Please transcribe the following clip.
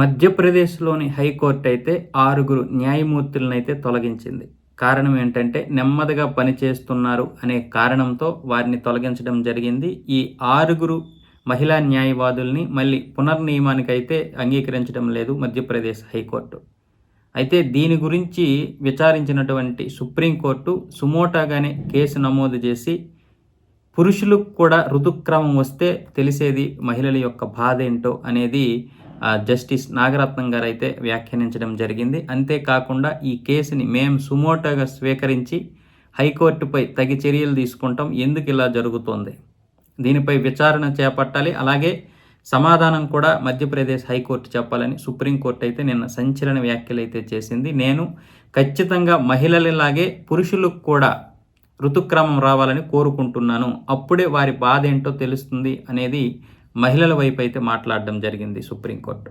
మధ్యప్రదేశ్లోని హైకోర్టు అయితే ఆరుగురు న్యాయమూర్తులను అయితే తొలగించింది. కారణం ఏంటంటే నెమ్మదిగా పనిచేస్తున్నారు అనే కారణంతో వారిని తొలగించడం జరిగింది. ఈ ఆరుగురు మహిళా న్యాయవాదుల్ని మళ్ళీ పునర్నియమానికైతే అయితే అంగీకరించడం లేదు మధ్యప్రదేశ్ హైకోర్టు. అయితే దీని గురించి విచారించినటువంటి సుప్రీంకోర్టు సుమోటాగానే కేసు నమోదు చేసి పురుషులకు కూడా ఋతుక్రమం వస్తే తెలిసేది మహిళల యొక్క బాధ ఏంటో అనేది జస్టిస్ నాగరత్నం గారు అయితే వ్యాఖ్యానించడం జరిగింది. అంతేకాకుండా ఈ కేసుని మేము సుమోటోగా స్వీకరించి హైకోర్టుపై తగి చర్యలు తీసుకుంటాం. ఎందుకు ఇలా జరుగుతోంది? దీనిపై విచారణ చేపట్టాలి. అలాగే సమాధానం కూడా మధ్యప్రదేశ్ హైకోర్టు చెప్పాలని సుప్రీంకోర్టు అయితే నిన్న సంచలన వ్యాఖ్యలు అయితే చేసింది. నేను ఖచ్చితంగా మహిళలలాగే పురుషులకు కూడా ఋతుక్రమం రావాలని కోరుకుంటున్నాను. అప్పుడే వారి బాధ ఏంటో తెలుస్తుంది అనేది మహిళల వైపు అయితే మాట్లాడడం జరిగింది సుప్రీంకోర్టు.